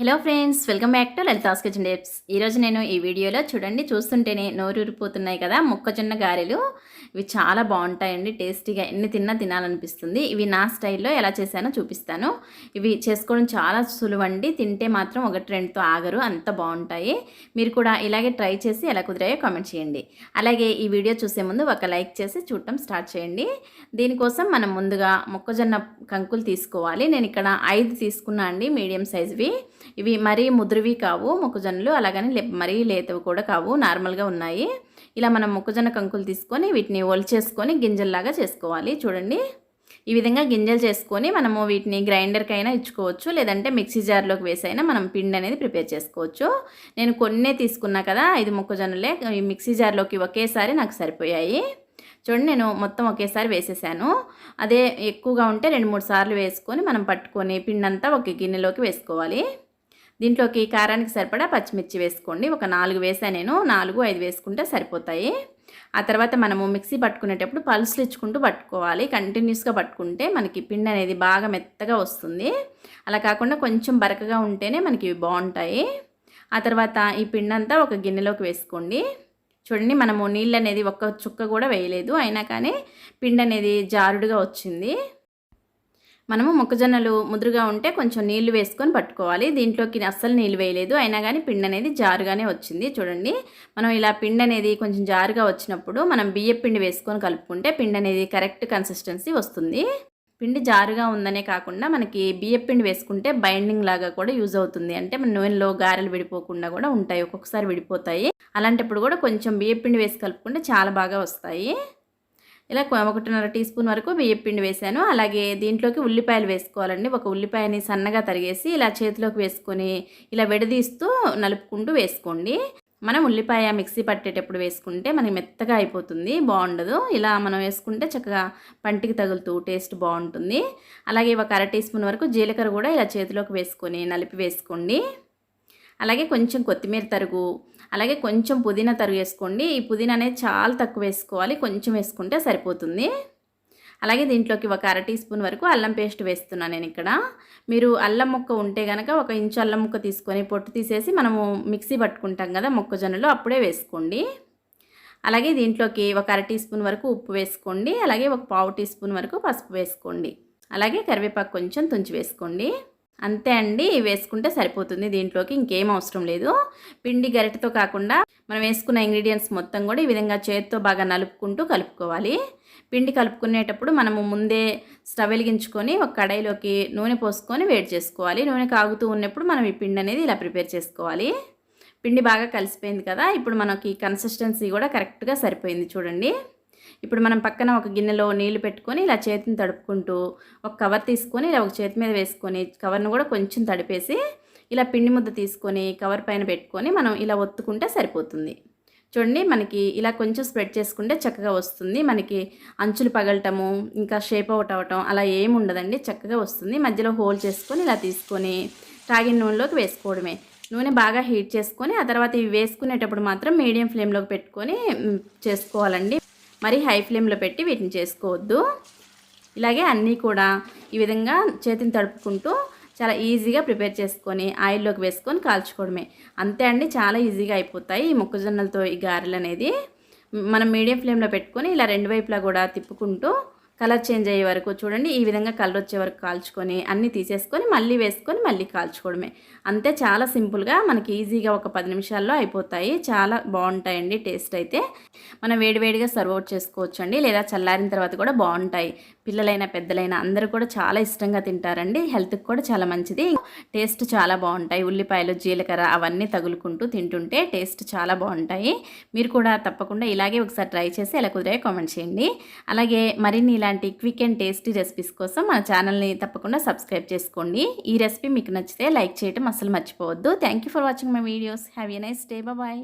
Hello friends welcome back to Lalitha's kitchen డేప్స్ ఈరోజు నేను ఈ వీడియోలో చూడండి చూస్తుంటేనే నోరూరిపోతున్నాయి కదా మొక్కజొన్న గారెలు. ఇవి చాలా బాగుంటాయండి టేస్టీగా ఎన్ని తిన్నా తినాలనిపిస్తుంది. ఇవి నా స్టైల్లో ఎలా చేశానో చూపిస్తాను. ఇవి చేసుకోవడం చాలా సులువండి తింటే మాత్రం ఒకటి రెండుతో ఆగరు అంత బాగుంటాయి. మీరు కూడా ఇలాగే ట్రై చేసి ఎలా కుదిరాయో కామెంట్ చేయండి. అలాగే ఈ వీడియో చూసే ముందు ఒక లైక్ చేసి చూడటం స్టార్ట్ చేయండి. దీనికోసం మనం ముందుగా మొక్కజొన్న కంకులు తీసుకోవాలి. నేను ఇక్కడ ఐదు తీసుకున్నా అండి మీడియం సైజువి. ఇవి మరీ ముదురువి కావు మొక్కజొన్నలు అలాగని మరీ లేతవి కూడా కావు నార్మల్గా ఉన్నాయి. ఇలా మనం మొక్కజొన్న కంకులు తీసుకొని వీటిని ఒలిచేసుకొని గింజల్లాగా చేసుకోవాలి. చూడండి. ఈ విధంగా గింజలు చేసుకొని మనము వీటిని గ్రైండర్కి అయినా ఇచ్చుకోవచ్చు లేదంటే మిక్సీ జార్లోకి వేసైనా మనం పిండి అనేది ప్రిపేర్ చేసుకోవచ్చు. నేను కొన్నే తీసుకున్నా కదా ఐదు మొక్కజొన్నలే ఈ మిక్సీ జార్లోకి ఒకేసారి నాకు సరిపోయాయి. చూడండి నేను మొత్తం ఒకేసారి వేసేసాను. అదే ఎక్కువగా ఉంటే రెండు మూడు సార్లు వేసుకొని మనం పట్టుకొని పిండి అంతా ఒక గిన్నెలోకి వేసుకోవాలి. దీంట్లోకి కారానికి సరిపడా పచ్చిమిర్చి వేసుకోండి. ఒక నాలుగు వేసా నేను. నాలుగు ఐదు వేసుకుంటే సరిపోతాయి. ఆ తర్వాత మనము మిక్సీ పట్టుకునేటప్పుడు పల్సులు ఇచ్చుకుంటూ పట్టుకోవాలి. కంటిన్యూస్గా పట్టుకుంటే మనకి పిండి అనేది బాగా మెత్తగా వస్తుంది. అలా కాకుండా కొంచెం బరకగా ఉంటేనే మనకి బాగుంటాయి. ఆ తర్వాత ఈ పిండి అంతా ఒక గిన్నెలోకి వేసుకోండి. చూడండి మనము నీళ్ళు అనేది ఒక్క చుక్క కూడా వేయలేదు. అయినా కానీ పిండి అనేది జారుడుగా వచ్చింది. మనము మొక్కజొన్నలు ముదురుగా ఉంటే కొంచెం నీళ్ళు వేసుకొని పట్టుకోవాలి. దీంట్లోకి అస్సలు నీళ్ళు వేయలేదు. అయినా కానీ పిండి అనేది జారుగానే వచ్చింది. చూడండి. మనం ఇలా పిండి అనేది కొంచెం జారుగా వచ్చినప్పుడు మనం బియ్యం పిండి వేసుకొని కలుపుకుంటే పిండి అనేది కరెక్ట్ కన్సిస్టెన్సీ వస్తుంది. పిండి జారుగా ఉందనే కాకుండా మనకి బియ్యం పిండి వేసుకుంటే బైండింగ్ లాగా కూడా యూజ్ అవుతుంది. అంటే మన నూనెలో గారెలు విడిపోకుండా కూడా ఉంటాయి. ఒక్కొక్కసారి విడిపోతాయి. అలాంటప్పుడు కూడా కొంచెం బియ్యం పిండి వేసి కలుపుకుంటే చాలా బాగా వస్తాయి. ఇలా ఒకటిన్నర టీ స్పూన్ వరకు బియ్యపిండి వేసాను. అలాగే దీంట్లోకి ఉల్లిపాయలు వేసుకోవాలండి. ఒక ఉల్లిపాయని సన్నగా తరిగేసి ఇలా చేతిలోకి వేసుకొని ఇలా విడదీస్తూ నలుపుకుంటూ వేసుకోండి. మనం ఉల్లిపాయ మిక్సీ పట్టేటప్పుడు వేసుకుంటే మనకి మెత్తగా అయిపోతుంది బాగుండదు. ఇలా మనం వేసుకుంటే చక్కగా పంటికి తగులుతూ టేస్ట్ బాగుంటుంది. అలాగే ఒక అర టీ స్పూన్ వరకు జీలకర్ర కూడా ఇలా చేతిలోకి వేసుకొని నలిపి వేసుకోండి. అలాగే కొంచెం కొత్తిమీర తరుగు అలాగే కొంచెం పుదీనా తరుగు వేసుకోండి. ఈ పుదీనా అనేది చాలా తక్కువ వేసుకోవాలి. కొంచెం వేసుకుంటే సరిపోతుంది. అలాగే దీంట్లోకి ఒక అర టీ స్పూన్ వరకు అల్లం పేస్ట్ వేస్తున్నాను నేను ఇక్కడ. మీరు అల్లం ముక్క ఉంటే కనుక ఒక ఇంచు అల్లం ముక్క తీసుకొని పొట్టు తీసేసి మనము మిక్సీ పట్టుకుంటాం కదా మొక్కజొన్నలు అప్పుడే వేసుకోండి. అలాగే దీంట్లోకి ఒక అర టీ స్పూన్ వరకు ఉప్పు వేసుకోండి. అలాగే ఒక పావు టీ స్పూన్ వరకు పసుపు వేసుకోండి. అలాగే కరివేపాకు కొంచెం తుంచి వేసుకోండి. అంతే అండి వేసుకుంటే సరిపోతుంది. దీంట్లోకి ఇంకేం అవసరం లేదు. పిండి గరిటతో కాకుండా మనం వేసుకున్న ఇంగ్రీడియంట్స్ మొత్తం కూడా ఈ విధంగా చేతితో బాగా నలుపుకుంటూ కలుపుకోవాలి. పిండి కలుపుకునేటప్పుడు మనము ముందే స్టవ్ వెలిగించుకొని ఒక కడాయిలోకి నూనె పోసుకొని వేడి చేసుకోవాలి. నూనె కాగుతూ ఉన్నప్పుడు మనం ఈ పిండి అనేది ఇలా ప్రిపేర్ చేసుకోవాలి. పిండి బాగా కలిసిపోయింది కదా ఇప్పుడు మనకి కన్సిస్టెన్సీ కూడా కరెక్ట్గా సరిపోయింది చూడండి. ఇప్పుడు మనం పక్కన ఒక గిన్నెలో నీళ్ళు పెట్టుకొని ఇలా చేతిని తడుపుకుంటూ ఒక కవర్ తీసుకొని ఇలా ఒక చేతి మీద వేసుకొని కవర్ను కూడా కొంచెం తడిపేసి ఇలా పిండి ముద్ద తీసుకొని కవర్ పైన పెట్టుకొని మనం ఇలా ఒత్తుకుంటే సరిపోతుంది. చూడండి మనకి ఇలా కొంచెం స్ప్రెడ్ చేసుకుంటే చక్కగా వస్తుంది. మనకి అంచులు పగలటము ఇంకా షేప్ అవుట్ అవ్వటం అలా ఏమి ఉండదండి. చక్కగా వస్తుంది. మధ్యలో హోల్ చేసుకొని ఇలా తీసుకొని తాగిన నూనెలోకి వేసుకోవడమే. నూనె బాగా హీట్ చేసుకొని ఆ తర్వాత ఇవి వేసుకునేటప్పుడు మాత్రం మీడియం ఫ్లేమ్లోకి పెట్టుకొని చేసుకోవాలండి. మరి హై ఫ్లేమ్లో పెట్టి వీటిని చేసుకోవద్దు. ఇలాగే అన్నీ కూడా ఈ విధంగా చేతిని తడుపుకుంటూ చాలా ఈజీగా ప్రిపేర్ చేసుకొని ఆయిల్లోకి వేసుకొని కాల్చుకోవడమే. అంతే అండి చాలా ఈజీగా అయిపోతాయి ఈ మొక్కజొన్నలతో ఈ గారెలు అనేది. మనం మీడియం ఫ్లేమ్లో పెట్టుకొని ఇలా రెండు వైపులా కూడా తిప్పుకుంటూ కలర్ చేంజ్ అయ్యే వరకు చూడండి ఈ విధంగా కలర్ వచ్చే వరకు కాల్చుకొని అన్నీ తీసేసుకొని మళ్ళీ వేసుకొని మళ్ళీ కాల్చుకోవడమే. అంతే చాలా సింపుల్గా మనకి ఈజీగా ఒక పది నిమిషాల్లో అయిపోతాయి. చాలా బాగుంటాయండి టేస్ట్ అయితే. మనం వేడివేడిగా సర్వ్ అవుట్ చేసుకోవచ్చు అండి లేదా చల్లారిన తర్వాత కూడా బాగుంటాయి. పిల్లలైనా పెద్దలైనా అందరూ కూడా చాలా ఇష్టంగా తింటారండి. హెల్త్కి కూడా చాలా మంచిది. టేస్ట్ చాలా బాగుంటాయి. ఉల్లిపాయలు జీలకర్ర అవన్నీ తగులుకుంటూ తింటుంటే టేస్ట్ చాలా బాగుంటాయి. మీరు కూడా తప్పకుండా ఇలాగే ఒకసారి ట్రై చేసి ఎలా కుదిరే కామెంట్ చేయండి. అలాగే మరిన్ని ఇలాంటి క్విక్ అండ్ టేస్టీ రెసిపీస్ కోసం మన ఛానల్ని తప్పకుండా సబ్స్క్రైబ్ చేసుకోండి. ఈ రెసిపీ మీకు నచ్చితే లైక్ చేయడం అసలు మర్చిపోవద్దు. Thank for watching my videos have a nice day bye